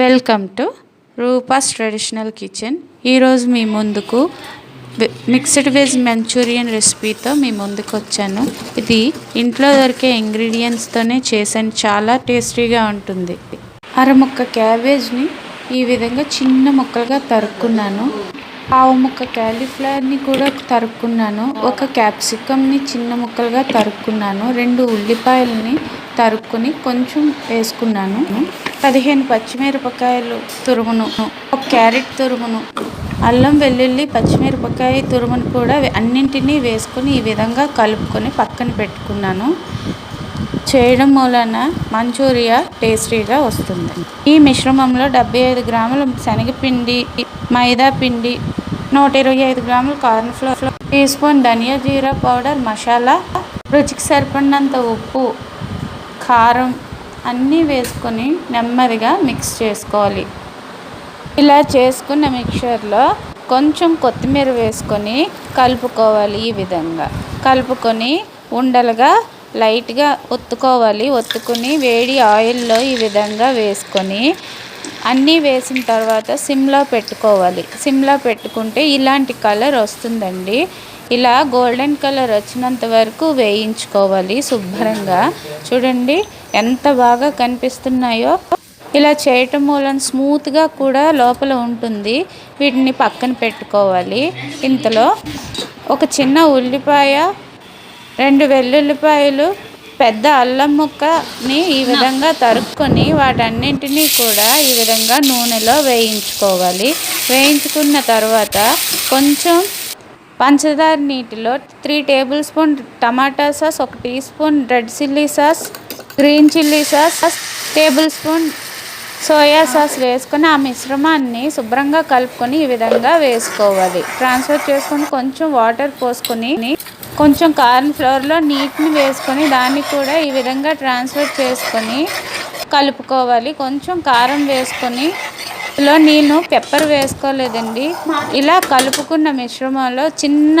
Welcome to Rupa's traditional kitchen ఈరోజు మీ ముందుకు మిక్స్డ్ వెజ్ మంచూరియన్ రెసిపీతో మీ ముందుకు వచ్చాను ఇది ఇంట్లో దొరికే ఇంగ్రీడియంట్స్తోనే చేశాను చాలా టేస్టీగా ఉంటుంది. అరముక్క క్యాబేజ్ని ఈ విధంగా చిన్న ముక్కలుగా తరుక్కున్నాను. పావు ముక్క క్యాలీఫ్లవర్ని కూడా తరుక్కున్నాను. ఒక క్యాప్సికమ్ని చిన్న ముక్కలుగా తరుక్కున్నాను. రెండు ఉల్లిపాయలని తరుక్కుని కొంచెం వేసుకున్నాను. పదిహేను పచ్చిమిరపకాయలు తురుమును ఒక క్యారెట్ తురుమును అల్లం వెల్లుల్లి పచ్చిమిరపకాయ తురుమును కూడా అన్నింటినీ వేసుకొని ఈ విధంగా కలుపుకొని పక్కన పెట్టుకున్నాను. చేయడం మూలన మంచూరియా టేస్టీగా వస్తుంది. ఈ మిశ్రమంలో డెబ్బై ఐదు గ్రాముల శనగపిండి మైదా పిండి నూట ఇరవై ఐదు గ్రాముల కార్న్ఫ్లోర్ టీ స్పూన్ ధనియా జీరా పౌడర్ మసాలా రుచికి సరిపడినంత ఉప్పు కారం అన్నీ వేసుకొని నెమ్మదిగా మిక్స్ చేసుకోవాలి. ఇలా చేసుకున్న మిక్చర్లో కొంచెం కొత్తిమీర వేసుకొని కలుపుకోవాలి ఈ విధంగా. కలుపుకొని ఉండలుగా లైట్గా ఒత్తుకోవాలి. ఒత్తుకొని వేడి ఆయిల్లో ఈ విధంగా వేసుకొని అన్నీ వేసిన తర్వాత సిమ్లో పెట్టుకోవాలి. సిమ్లో పెట్టుకుంటే ఇలాంటి కలర్ వస్తుందండి. ఇలా గోల్డెన్ కలర్ వచ్చినంత వరకు వేయించుకోవాలి శుభ్రంగా. చూడండి ఎంత బాగా కనిపిస్తున్నాయో. ఇలా చేయటం మూలం స్మూత్గా కూడా లోపల ఉంటుంది. వీటిని పక్కన పెట్టుకోవాలి. ఇంతలో ఒక చిన్న ఉల్లిపాయ రెండు వెల్లుల్లిపాయలు పెద్ద అల్లం ముక్కని ఈ విధంగా తరుక్కొని వాటన్నింటినీ కూడా ఈ విధంగా నూనెలో వేయించుకోవాలి. వేయించుకున్న తర్వాత కొంచెం పంచదార నీటిలో three tablespoon tomato sauce ఒక teaspoon red chilli sauce green chilli sauce tablespoon soya sauce వేసుకొని ఆ మిశ్రమాన్ని శుభ్రంగా కలుపుకొని ఈ విధంగా వేసుకోవాలి. ట్రాన్స్ఫర్ చేసుకొని కొంచెం వాటర్ పోసుకొని కొంచెం కార్న్ ఫ్లోర్లో నీటిని వేసుకొని దాన్ని కూడా ఈ విధంగా ట్రాన్స్ఫర్ చేసుకొని కలుపుకోవాలి. కొంచెం కారం వేసుకొని ఇందులో నేను పెప్పర్ వేసుకోలేదండి. ఇలా కలుపుకున్న మిశ్రమంలో చిన్న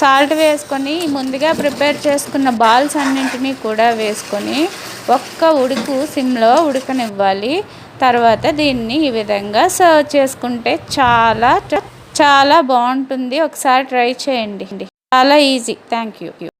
సాల్ట్ వేసుకొని ముందుగా ప్రిపేర్ చేసుకున్న బాల్స్ అన్నింటినీ కూడా వేసుకొని ఒక్క ఉడుకు సిమ్లో ఉడకనివ్వాలి. తర్వాత దీన్ని ఈ విధంగా సర్వ్ చేసుకుంటే చాలా చాలా బాగుంటుంది. ఒకసారి ట్రై చేయండి. చాలా ఈజీ థ్యాంక్ యూ